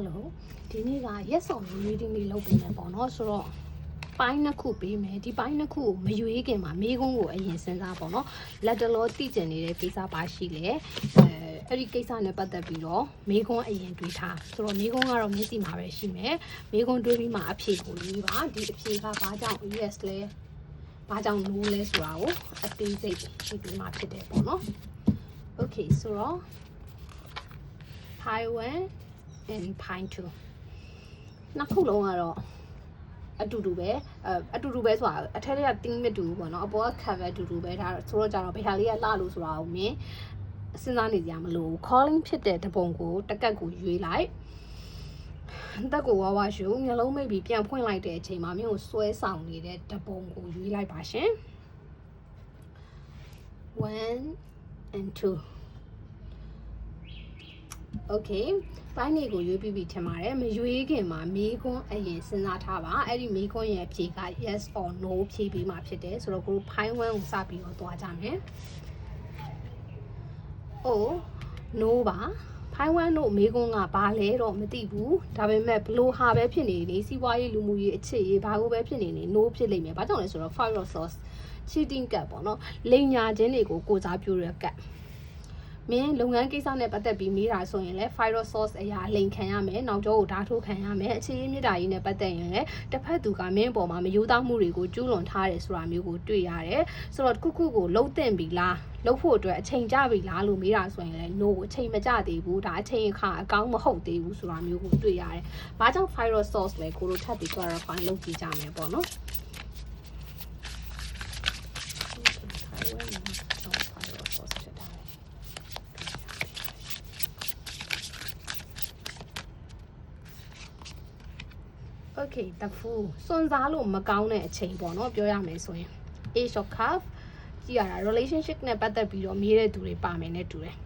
Hello ဒီနေ့က yes or no reading လေးလုပ်ပေးမယ်ပေါ့နော်ဆိုတော့ပိုင်းနှစ်ခုပေးမယ်ဒီပိုင်းနှစ်ခုကိုမရွေးခင်မှာမိကုန်းကိုအရင်စဉ်းစားပေါ့နော်လက်တလောတည်ကျင်နေတဲ့ကိစ္စပါရှိလေအဲအဲ့ဒီကိစ္စနဲ့ပတ်သက်ပြီးတော့မိကုန်းအရင်တွေးထားဆိုတော့မိကုန်းကတော့မျက်စိမှာပဲရှိမယ်မိကုန်းတွေးပြီးမှအဖြေကိုရေးပါဒီအဖြေကဘာကြောင့် yes လဲဘာကြောင့် no လဲဆိုတာကိုအသေးစိတ်ရေးပြီးမှဖြစ်တယ်ပေါ့နော် okay ဆိုတော့ pi 1 and pi 2နှစ်ခုလုံးကတော့အတူတူပဲအဲအတူတူပဲဆိုတာအထက်တွေကတင်းမတူဘူးပေါ့နော်အပေါ်က cover အတူတူပဲဒါဆိုတော့ကြတော့ဘယ်ဟာလေးကလှလို့ဆိုတာကိုမြင်စဉ်းစားနေကြမလို့ calling ဖြစ်တဲ့တပုံကိုတကက်ကိုရွေးလိုက်တက်ကိုဝါဝါရှုမျိုးလုံးမိတ်ပြီးပြန်ဖွင့်လိုက်တဲ့အချိန်မှာမြို့ဆွဲဆောင်နေတဲ့တပုံကိုရွေးလိုက်ပါရှင်1 and 2 okay ပိုင်းလေးကိုရွေးပြီးပြီထင်ပါတယ်မရွေးခင်မှာမေးခွန်းအရင်စဉ်းစားထားပါအဲ့ဒီမေးခွန်းရဲ့အဖြေက yes or no ဖြေပြီးမှဖြစ်တယ်ဆိုတော့ကိုဖိုင်1ကိုစပြီးတော့သွားကြမယ် oh no ပါဖိုင်1တို့မေးခွန်းကဘာလဲတော့မသိဘူးဒါပေမဲ့ဘလို့ဟာပဲဖြစ်နေနေစီးပွားရေးလူမှုရေးအခြေရေးဘာကိုပဲဖြစ်နေနေ no ဖြစ်လိမ့်မယ်ဘာကြောင့်လဲဆိုတော့ fire source cheating ကတ်ပေါ့နော်လိန်ညာခြင်းတွေကိုကိုစားပြုရကတ် မင်းလုပ်ငန်းကိစ္စနဲ့ပတ်သက်ပြီးမိတာဆိုရင်လည်း fire source အရာလိန်ခံရမယ်နောက်ကျောကိုဓာတ်ထိုးခံရမယ်အခြေရေးမြစ်တာရေးနဲ့ပတ်သက်ရင်လည်းတစ်ဖက်သူကမင်းအပေါ်မှာမယိုးသားမှုတွေကိုကျူးလွန်ထားတယ်ဆိုတာမျိုးကိုတွေ့ရတယ်ဆိုတော့တစ်ခုခုကိုလှုပ်တင်ပြီလားလှုပ်ဖို့အတွက်အချိန်ကြပြီလားလို့မိတာဆိုရင်လည်း no အချိန်မကြသေးဘူးဒါအချိန်အခါအကောင်းမဟုတ်သေးဘူးဆိုတာမျိုးကိုတွေ့ရတယ်။ဘာကြောင့် fire source လဲကိုတို့ထပ်ပြီး clarify လုပ်ကြည့်ကြမယ်ပေါ့နော်။ fire source ဖြစ်တာလေ Okay တဖူစွန်စားလို့မကောင်းတဲ့အချိန်ပေါ့နော်ပြောရမယ်ဆိုရင် age of cup ကြည့်ရတာ relationship နဲ့ပတ်သက်ပြီးတော့မေးတဲ့သူတွေပါမယ်နဲ့တူတယ်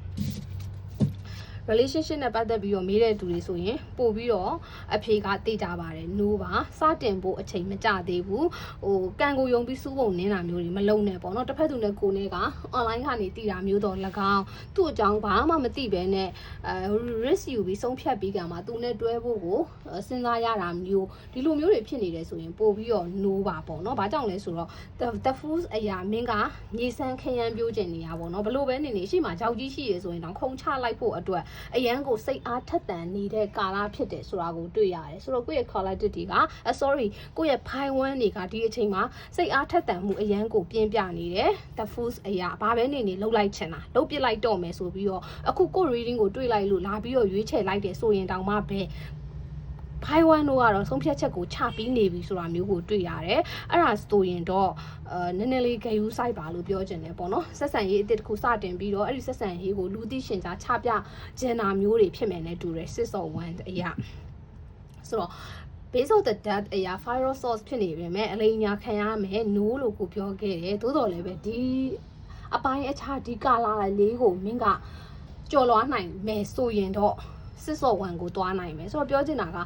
relationship နဲ့ပတ်သက်ပြီးတော့မေးတဲ့သူတွေဆိုရင်ပို့ပြီးတော့အဖြေကသိကြပါတယ် no ပါစတင်ဖို့အချိန်မကြသေးဘူးဟိုကံကိုယုံပြီးစူးပုံနင်းတာမျိုးတွေမလုံနဲ့ပေါ့နော်တစ်ဖက်သူနဲ့ကိုယ်နဲ့က online ကနေတည်တာမျိုးတော့၎င်းသူ့အကြောင်းဘာမှမသိဘဲနဲ့အဲ risk ယူပြီးဆုံးဖြတ်ပြီးကမှသူနဲ့တွဲဖို့ကိုစဉ်းစားရတာမျိုးဒီလိုမျိုးတွေဖြစ်နေတယ်ဆိုရင်ပို့ပြီးတော့ no ပါပေါ့နော်ဘာကြောင့်လဲဆိုတော့ the the foods အရာမင်းကညီဆန်းခရမ်းပြိုးကျင်နေရပါတော့ဘလို့ပဲနေနေရှိမှကြောက်ကြီးရှိရဆိုရင်တော့ခုံချလိုက်ဖို့အတွက်အရန်ကိုစိတ်အားထက်သန်နေတဲ့ကာလဖြစ်တယ်ဆိုတာကိုတွေ့ရတယ်ဆိုတော့ကိုယ့်ရဲ့ quality တွေက sorry ကိုယ့်ရဲ့ pi 1တွေကဒီအချိန်မှာစိတ်အားထက်သန်မှုအရန်ကိုပြင်းပြနေတယ် the foods အရာဘာပဲနေနေလှုပ်လိုက်ချင်တာလှုပ်ပစ်လိုက်တော့မယ်ဆိုပြီးတော့အခုကိုယ့် reading ကိုတွေ့လိုက်လို့လာပြီးတော့ရွေးချယ်လိုက်တယ်ဆိုရင်တောင်မှပဲ ဖိုင်ဝမ်တို့ကတော့ဆုံးဖြတ်ချက်ကိုချပြီးနေပြီဆိုတာမျိုးကိုတွေ့ရတယ်။အဲ့ဒါဆိုရင်တော့အဲနည်းနည်းလေးဂယူးဆိုင်ပါလို့ပြောချင်တယ်ပေါ့နော်။ဆက်ဆံရေးအစ်တစ်ခုစတင်ပြီးတော့အဲ့ဒီဆက်ဆံရေးကိုလူသိရှင်ကြားချပြဂျန်နာမျိုးတွေဖြစ်မယ်နဲ့တူတယ်6 of 1အရာ။ဆိုတော့ base of the death အရာ fire source ဖြစ်နေပြီမဲ့အလိမ်ညာခံရမယ် no လို့ကိုပြောခဲ့တယ်။သို့တော်လည်းပဲဒီအပိုင်းအခြားဒီကာလာလေးကိုမင်းကကြော်လွားနိုင်မယ်ဆိုရင်တော့ စစ်စော်ဝန်ကိုတွားနိုင်မယ်ဆိုတော့ပြောချင်တာက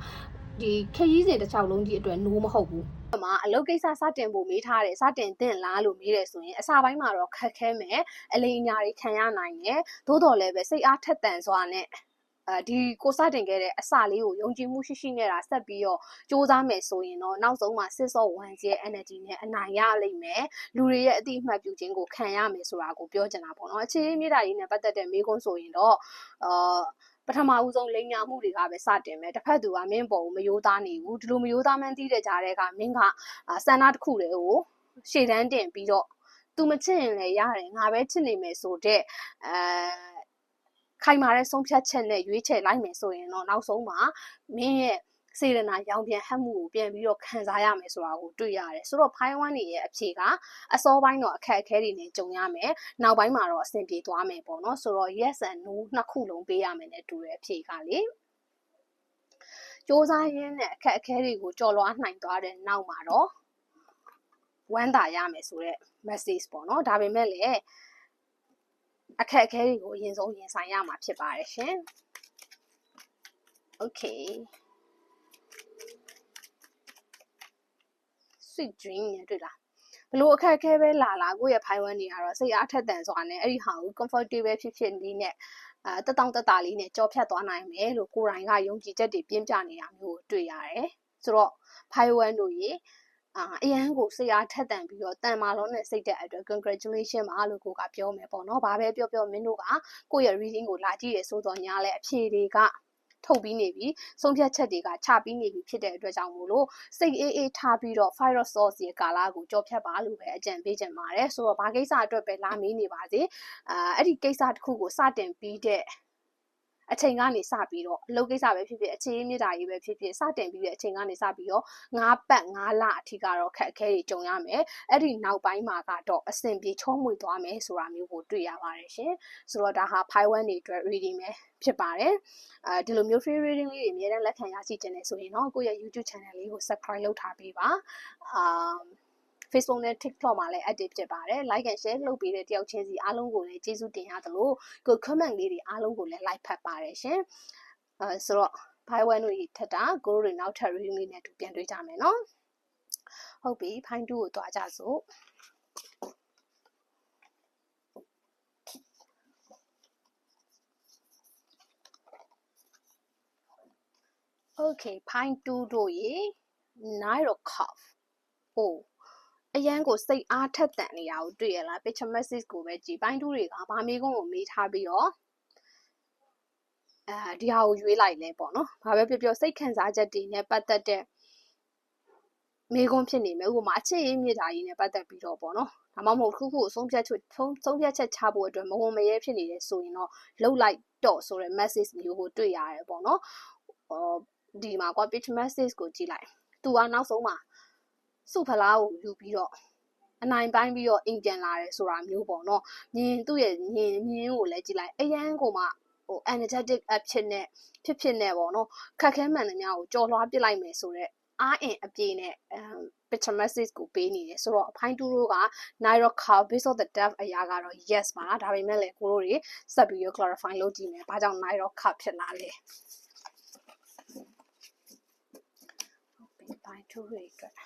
ဒီခရီးစဉ်တစ်ချောင်းလုံးကြီးအတွက် no မဟုတ်ဘူး။မှာအလုပ်ကိစ္စစတင်ဖို့မေးထားတယ်စတင်သင့်လားလို့မေးတယ်ဆိုရင်အစာပိုင်းမှာတော့ခက်ခဲမယ်အလိမ်အညာတွေခံရနိုင်တယ်သို့တော်လည်းပဲစိတ်အားထက်သန်စွာနဲ့အဲဒီကိုစတင်ခဲ့တဲ့အစလေးကိုယုံကြည်မှုရှိရှိနဲ့တာဆက်ပြီးတော့စူးစမ်းမယ်ဆိုရင်တော့နောက်ဆုံးမှာစစ်စော့ဝန်ရဲ့ energy နဲ့အနိုင်ရလိမ့်မယ်လူတွေရဲ့အတိအမှတ်ပြုခြင်းကိုခံရမယ်ဆိုတာကိုပြောချင်တာပေါ့နော်အခြေအမြစ်တာကြီးနဲ့ပတ်သက်တဲ့မေးခွန်းဆိုရင်တော့အာ ပထမဦးဆုံးလိန်ညာမှုတွေကပဲစတင်မယ်တစ်ဖက်သူကမင်းပေါ်ကိုမယိုးသားနေဘူးဒီလိုမယိုးသားမှန်းသိတဲ့ကြားတဲ့ကမင်းကစန္ဒတစ်ခုတည်းကိုရှေ့တန်းတင်ပြီးတော့ तू မချစ်ရင်လည်းရတယ်ငါပဲချစ်နေမယ်ဆိုတဲ့အဲခိုင်မာတဲ့ဆုံးဖြတ်ချက်နဲ့ရွေးချယ်လိုက်မယ်ဆိုရင်တော့နောက်ဆုံးမှာမင်းရဲ့ စေရနာရောင်ပြန်ဟပ်မှုကိုပြန်ပြီးတော့ခံစားရမယ်ဆိုတာကိုတွေ့ရတယ်ဆိုတော့ဖိုင်ဝမ်နေရဲ့အဖြေကအစောပိုင်းတော့အခက်အခဲတွေနဲ့ကြုံရမယ်နောက်ပိုင်းမှာတော့အဆင်ပြေသွားမယ်ပေါ့နော်ဆိုတော့ yes and no နှစ်ခုလုံးပေးရမယ်နဲ့တူတဲ့အဖြေကလေစ조사ရင်းနဲ့အခက်အခဲတွေကိုကြော်လွှားနိုင်သွားတဲ့နောက်မှာတော့ဝမ်းသာရမယ်ဆိုတော့ message ပေါ့နော်ဒါပေမဲ့လည်းအခက်အခဲတွေကိုအရင်ဆုံးရင်ဆိုင်ရမှာဖြစ်ပါတယ်ရှင် okay sweet dream ရတွေ့လားဘလို့အခက်အခဲပဲလာလာကိုယ့်ရဲ့ဖိုင်ဝမ်နေကတော့စိတ်အားထက်သန်စွာနဲ့အဲ့ဒီဟာကို comfortable ဖြစ်ဖြစ်လေးနဲ့အဲတက်တောင့်တက်တာလေးနဲ့ကြောဖြတ်သွားနိုင်မယ်လို့ကိုယ်တိုင်ကယုံကြည်ချက်တွေပြင်းပြနေတာမျိုးကိုတွေ့ရတယ်ဆိုတော့ဖိုင်ဝမ်တို့ရေအာအရန်ကိုစိတ်အားထက်သန်ပြီးတော့တန်မာလုံးနဲ့စိတ်တဲ့အတွက် congratulation ပါလို့ကိုကပြောမယ်ပေါ့နော်။ဘာပဲပြောပြောမင်းတို့ကကိုယ့်ရဲ့ reading ကိုလာကြည့်ရဆိုတော့ညာလဲအဖြေတွေက ထုတ်ပြီးနေပြီဆုံးဖြတ်ချက်တွေကချပြီးနေပြီဖြစ်တဲ့အတွက်ကြောင့်မို့လို့စိတ်အေးအေးထားပြီးတော့ virus source ရဲ့ကာလကိုကြောဖြတ်ပါလို့ပဲအကြံပေးချင်ပါတယ်ဆိုတော့ဘာကိစ္စအတွက်ပဲလာမေးနေပါစေအာအဲ့ဒီကိစ္စတစ်ခုကိုစတင်ပြီးတဲ့ အချိန်ကနေစပြီးတော့အလုပ်ကိစ္စပဲဖြစ်ဖြစ်အခြေအမြစ်တာကြီးပဲဖြစ်ဖြစ်စတင်ပြီးတဲ့အချိန်ကနေစပြီးတော့၅ပတ်၅လအထိကတော့ခက်အခဲတွေကြုံရမယ်အဲ့ဒီနောက်ပိုင်းမှာကတော့အဆင်ပြေချောမွေသွားမယ်ဆိုတာမျိုးကိုတွေ့ရပါတယ်ရှင်ဆိုတော့ဒါဟာ file 1တွေအတွက် reading ပဲဖြစ်ပါတယ်အဲဒီလိုမျိုး free reading လေးတွေအများနဲ့လက်ခံရရှိခြင်းနဲ့ဆိုရင်တော့ကိုယ့်ရဲ့ YouTube channel လေးကို subscribe လုပ်ထားပေးပါအာ Facebook နဲ့ TikTok မှာလည်း active ဖြစ်ပါတယ် like and share လုပ်ပေးတဲ့တယောက်ချင်းစီအားလုံးကိုလည်းကျေးဇူးတင်ရသလိုကို comment လေးတွေအားလုံးကိုလည်း like ဖတ်ပါတယ်ရှင်အဲဆိုတော့ by one တို့ထက်တာကိုတို့တွေနောက်ထပ် review လေးနဲ့တူပြန်တွေ့ကြမယ်နော်ဟုတ်ပြီ fine 2ကိုတွားကြစို့ Okay, pine 2တို့ရေ Nile cough. Oh. အရန်ကိုစိတ်အားထက်သန်နေတာကိုတွေ့ရလား picture message ကိုပဲကြည်ပိုင်းတူးတွေကဗာမေးကုန်းကိုမေးထားပြီးတော့အဲဒီဟာကိုရွေးလိုက်လဲပေါ့နော်။ဘာပဲပြောပြောစိတ်ခံစားချက်တွေနဲ့ပတ်သက်တဲ့မေးခွန်းဖြစ်နေမယ်ဥပမာအချစ်ရေးမြစ်တာကြီးနဲ့ပတ်သက်ပြီးတော့ပေါ့နော်။ဒါမှမဟုတ်ခုခုကိုဆုံးဖြတ်ချက်ဆုံးဖြတ်ချက်ချဖို့အတွက်မဝင်မရဲဖြစ်နေတယ်ဆိုရင်တော့လှုပ်လိုက်တော့ဆိုတဲ့ message မျိုးကိုတွေ့ရတယ်ပေါ့နော်။ဟောဒီမှာကွာ pitch message ကိုကြည့်လိုက်။ तू ကနောက်ဆုံးမှာ စုဖလားကိုယူပြီးတော့အနိုင်ပိုင်းပြီးတော့အိမ်ပြန်လာတယ်ဆိုတာမျိုးပေါ့နော်မြင်သူ့ရဲ့မြင်မြင်ကိုလည်းကြည့်လိုက်အရန်ကိုမှဟို energetic up ဖြစ်နေဖြစ်ဖြစ်နေပေါ့နော်ခက်ခဲမှန်သမျှကိုကြော်လွှားပစ်လိုက်မယ်ဆိုတော့အားအင်အပြည့်နဲ့ picture message ကိုပေးနေတယ်ဆိုတော့အဖိုင်းတူတို့က Nairo Cow based on the dev အရာကတော့ yes ပါဒါပေမဲ့လည်းကိုတို့တွေဆက်ပြီးတော့ clarify လုပ်ကြည့်မယ်ဘာကြောင့် Nairo Cow ဖြစ်လာလဲဟုတ်ပြီဘိုင်းတူတွေအတွက်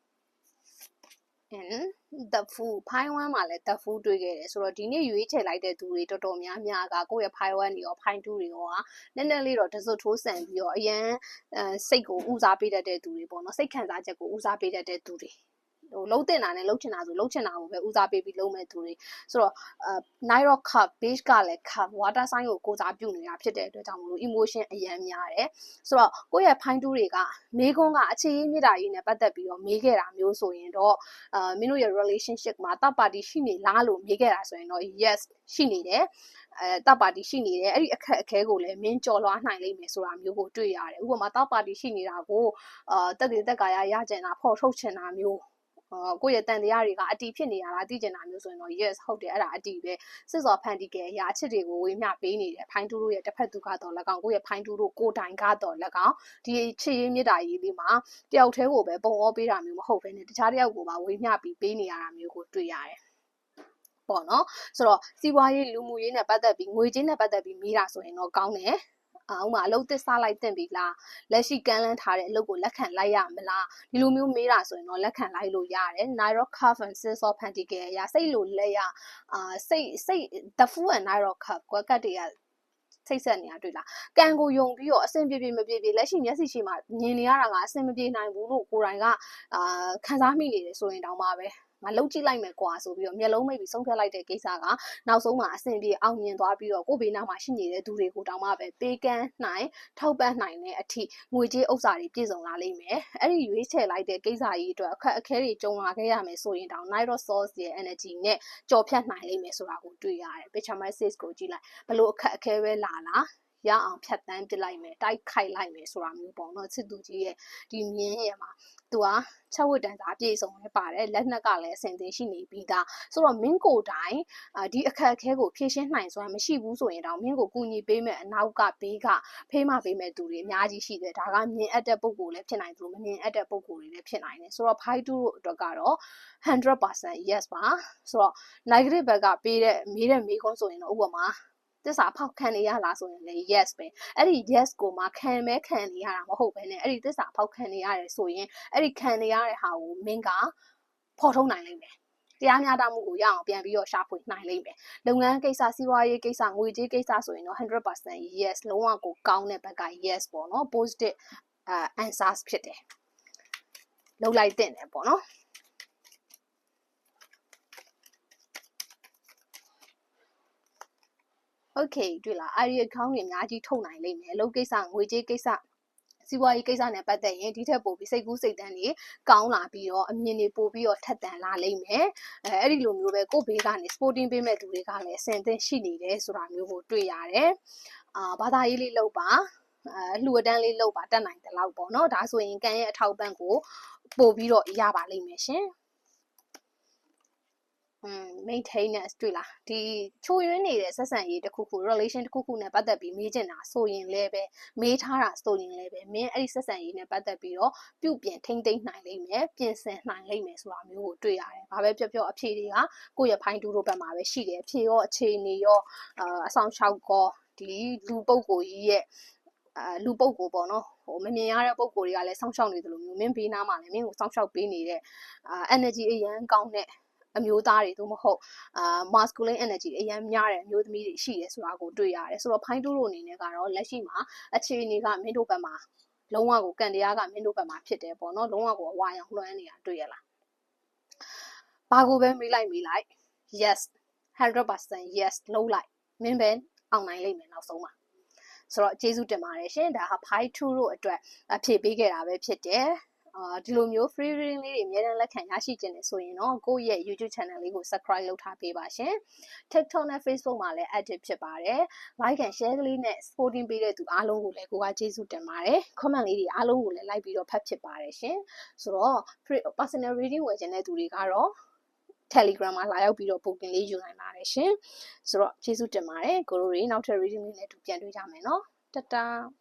and the food ဖိုင်ဝမ်းမှာလည်း the food တွေ့ခဲ့တယ်ဆိုတော့ဒီနေ့ရွေးချယ်လိုက်တဲ့သူတွေတော်တော်များများကကိုယ့်ရဲ့ဖိုင်ဝမ်းတွေရောဖိုင်တူတွေရောကနည်းနည်းလေးတော့တစွတ်ထိုးဆန်ပြီးတော့အရန်စိတ်ကိုဦးစားပေးတတ်တဲ့သူတွေပေါ့နော်စိတ်ခံစားချက်ကိုဦးစားပေးတတ်တဲ့သူတွေ ဟိုလုံးတင်တာနဲ့လုံးချင်တာဆိုလုံးချင်တာကိုပဲဦးစားပေးပြီးလုံးမဲ့သူတွေဆိုတော့အာ night rock cup beach ကလည်း cup water sign ကိုကိုစားပြုနေတာဖြစ်တဲ့အတွက်ကြောင့်မလို့ emotion အရန်များတယ်ဆိုတော့ကိုယ့်ရဲ့ဖိုင်းတူးတွေကမေးခွန်းကအခြေရေးမြစ်တာကြီးနဲ့ပတ်သက်ပြီးတော့မေးခဲ့တာမျိုးဆိုရင်တော့အာမင်းတို့ရဲ့ relationship မှာတပ်ပါတီရှိနေလားလို့မေးခဲ့တာဆိုရင်တော့ yes ရှိနေတယ်အဲတပ်ပါတီရှိနေတယ်အဲ့ဒီအခက်အခဲကိုလည်းမင်းကြော်လွှားနိုင်လိမ့်မယ်ဆိုတာမျိုးကိုတွေ့ရတယ်ဥပမာတပ်ပါတီရှိနေတာကိုအာတက်တည်တက်ကာရရကျင်တာဖော်ထုတ်ချင်တာမျိုးအာ ကိုယ့်ရဲ့တန်တရားတွေကအတီဖြစ်နေရတာသိကျင်တာမျိုးဆိုရင်တော့ yes ဟုတ်တယ်အဲ့ဒါအတီပဲစစ်စော်ဖန်တီကယ်အရာအချစ်တွေကိုဝေမျှပေးနေတယ်ဖိုင်းတူတို့ရဲ့တစ်ဖက်သူကတော့၎င်းကိုယ့်ရဲ့ဖိုင်းတူတို့ကိုတိုင်ကတော့၎င်းဒီချစ်ရေးမြတ်တာရေးလေးမှာတယောက်တည်းကိုပဲပုံဩပေးတာမျိုးမဟုတ်ဘဲနဲ့တခြားတယောက်ကိုပါဝေမျှပြီးပေးနေရတာမျိုးကိုတွေ့ရတယ်ပေါ့နော်ဆိုတော့စီးပွားရေးလူမှုရေးနဲ့ပတ်သက်ပြီးငွေကြေးနဲ့ပတ်သက်ပြီးမိတာဆိုရင်တော့ကောင်းတယ် ဥမာအလုပ်သစ်စားလိုက်တင်ပြီလားလက်ရှိကမ်းလှမ်းထားတဲ့အလုပ်ကိုလက်ခံလိုက်ရမလားဒီလိုမျိုးမေးတာဆိုရင်တော့လက်ခံလိုက်လို့ရတယ် Nairo Cup and Six of Pentacles ရစိတ်လိုလက်ရအာစိတ်စိတ် The Fool and Nairo Cup ကွက်ကတ်တွေကစိတ်ဆက်နေတာတွေ့လားကံကိုယုံပြီးတော့အဆင်ပြေပြေမပြေပြေလက်ရှိမျက်စိရှိမှမြင်နေရတာကအဆင်မပြေနိုင်ဘူးလို့ကိုယ်တိုင်ကအာခံစားမိနေတယ်ဆိုရင်တောင်မှပဲ ငါလှုပ်ကြည့်လိုက်မယ်ကွာဆိုပြီးတော့မျက်လုံးမိတ်ပြီးဆုံးဖြတ်လိုက်တဲ့ကိစ္စကနောက်ဆုံးမှာအဆင်ပြေအောင်မြင်သွားပြီးတော့ကိုယ်ဘေးနားမှာရှိနေတဲ့သူတွေကိုတောင်မှပဲပေးကမ်းနိုင်ထောက်ပံ့နိုင်တဲ့အထိငွေကြေးဥစ္စာတွေပြည့်စုံလာလိမ့်မယ်အဲ့ဒီရွေးချယ်လိုက်တဲ့ကိစ္စကြီးအတွက်အခက်အခဲတွေကြုံလာခဲ့ရမယ်ဆိုရင်တောင် Night Source ရဲ့ energy နဲ့ကြော်ဖြတ်နိုင်လိမ့်မယ်ဆိုတာကိုတွေ့ရတယ် picture message ကိုကြည့်လိုက်ဘလို့အခက်အခဲပဲလာလာ ရအောင်ဖြတ်တန်းပစ်လိုက်မယ်တိုက်ခိုက်လိုက်မယ်ဆိုတာမျိုးပေါ့နော်ချစ်သူကြီးရဲ့ဒီမြင်းရဲ့မှာသူကချက်ဝတ်တန်သားပြည့်စုံလဲပါတယ်လက်နက်ကလည်းအဆင်သင့်ရှိနေပြီးသားဆိုတော့မင်းကိုတိုင်အာဒီအခက်အခဲကိုဖြေရှင်းနိုင်စွမ်းမရှိဘူးဆိုရင်တော့မင်းကိုကူညီပေးမယ်အနောက်ကဘေးကဖေးမပေးမဲ့သူတွေအများကြီးရှိတယ်ဒါကမြင်အပ်တဲ့ပုံကိုလည်းဖြစ်နိုင်သလိုမမြင်အပ်တဲ့ပုံကိုတွေလည်းဖြစ်နိုင်တယ်ဆိုတော့ဖိုက်တူတို့အတွက်ကတော့100% yes ပါဆိုတော့ negative ဘက်ကပေးတဲ့မေးတဲ့မေးခွန်းဆိုရင်တော့ဥပမာ သစ္စာဖောက်ခံနေရလားဆိုရင်လည်း yes ပဲအဲ့ဒီ yes ကိုမှခံမဲခံနေရတာမဟုတ်ဘဲနဲ့အဲ့ဒီသစ္စာဖောက်ခံနေရတယ်ဆိုရင်အဲ့ဒီခံနေရတဲ့ဟာကိုမင်းကဖော်ထုတ်နိုင်လိမ့်မယ်တရားမျှတမှုကိုရအောင်ပြန်ပြီးတော့ရှာဖွေနိုင်လိမ့်မယ်လုပ်ငန်းကိစ္စစီးပွားရေးကိစ္စငွေကြေးကိစ္စဆိုရင်တော့100% yes လုံးဝကိုကောင်းတဲ့ဘက်က yes ပေါ့နော် positive uh, answers ဖြစ်တယ်လောက်လိုက်တဲ့တယ်ပေါ့နော် okay တွေ့လားအဲ့ဒီ account တွေအများကြီးထုတ်နိုင်လိမ့်မယ်အလုပ်ကိစ္စငွေကြေးကိစ္စစီးပွားရေးကိစ္စနဲ့ပတ်သက်ရင်ဒီထက်ပိုပြီးစိတ်ကူးစိတ်တန်းတွေကောင်းလာပြီးတော့အမြင်တွေပိုပြီးတော့ထက်သန်လာလိမ့်မယ်အဲအဲ့ဒီလိုမျိုးပဲကိုယ့်ဘေးကနေ sporting ပေးမဲ့သူတွေကလည်းအဆင်သင့်ရှိနေတယ်ဆိုတာမျိုးကိုတွေ့ရတယ်အာဘာသာရေးလေးလောက်ပါအဲလှူအတန်းလေးလောက်ပါတက်နိုင်တယ်လို့ပေါ့နော်ဒါဆိုရင်ကံရဲ့အထောက်ပံ့ကိုပို့ပြီးတော့ရပါလိမ့်မယ်ရှင် อืม maintenance တွေ့လားဒီချိုးရင်းနေတဲ့ဆက်ဆံရေးတစ်ခုခု relation တစ်ခုခုနဲ့ပတ်သက်ပြီးမေးချင်တာဆိုရင်လည်းပဲမေးထားတာဆိုရင်လည်းပဲမင်းအဲ့ဒီဆက်ဆံရေးနဲ့ပတ်သက်ပြီးတော့ပြုပြင်ထိမ့်သိမ့်နိုင်လိမ့်မယ်ပြင်ဆင်နိုင်လိမ့်မယ်ဆိုတာမျိုးကိုတွေ့ရတယ်။ဘာပဲပြောပြောအဖြေတွေကကိုယ့်ရဲ့ဖိုင်းတူတို့ဘက်မှာပဲရှိတယ်။အဖြေရောအခြေအနေရောအာအဆောင်ရှောက်ကောဒီလူပုဂ္ဂိုလ်ကြီးရဲ့အာလူပုတ်ကိုပေါ့နော်ဟိုမမြင်ရတဲ့ပုံကိုယ်တွေကလည်းစောင့်ရှောက်နေတယ်လို့မျိုးမင်းဘေးနားမှာလည်းမင်းကိုစောင့်ရှောက်ပေးနေတဲ့အာ energy အရန်ကောင်းတဲ့ အမျိုးသားတွေသို့မဟုတ်အာ masculine energy အရင်များတဲ့အမျိုးသမီးတွေရှိတယ်ဆိုတာကိုတွေ့ရတယ်ဆိုတော့ဖိုင်းတူးတို့အနေနဲ့ကတော့လက်ရှိမှာအခြေအနေကမင်းတို့ဘက်မှာလုံးဝကိုကန်တရားကမင်းတို့ဘက်မှာဖြစ်တယ်ပေါ့နော်လုံးဝကိုအဝါရောင်လွှမ်းနေတာတွေ့ရလားဘာကိုပဲမေးလိုက်မေးလိုက် yes 100% yes လုံးလိုက်မင်းပဲအောင်နိုင်လိမ့်မယ်နောက်ဆုံးမှာဆိုတော့ကျေးဇူးတင်ပါတယ်ရှင်ဒါဟာ Pi 2 တို့အတွက်အဖြေပေးခဲ့တာပဲဖြစ်တယ် အာဒီလိုမျိုး free reading လေးတွေအများအားလက်ခံရရှိခြင်းနဲ့ဆိုရင်တော့ကိုယ့်ရဲ့ YouTube channel လေးကို subscribe လုပ်ထားပေးပါရှင် TikTok နဲ့ Facebook မှာလည်း active ဖြစ်ပါတယ် like and share လေးနဲ့ supporting ပေးတဲ့သူအားလုံးကိုလည်းကိုကကျေးဇူးတင်ပါတယ် comment လေးတွေအားလုံးကိုလည်း like ပြီးတော့ဖတ်ဖြစ်ပါတယ်ရှင်ဆိုတော့ personal reading ဝယ်ခြင်းတဲ့သူတွေကတော့ Telegram မှာလာရောက်ပြီးတော့ booking လေးယူနိုင်ပါတယ်ရှင်ဆိုတော့ကျေးဇူးတင်ပါတယ်ကိုရိုတွေနောက်ထပ် reading လေးနဲ့တူပြန်တွေ့ကြမယ်နော်တတား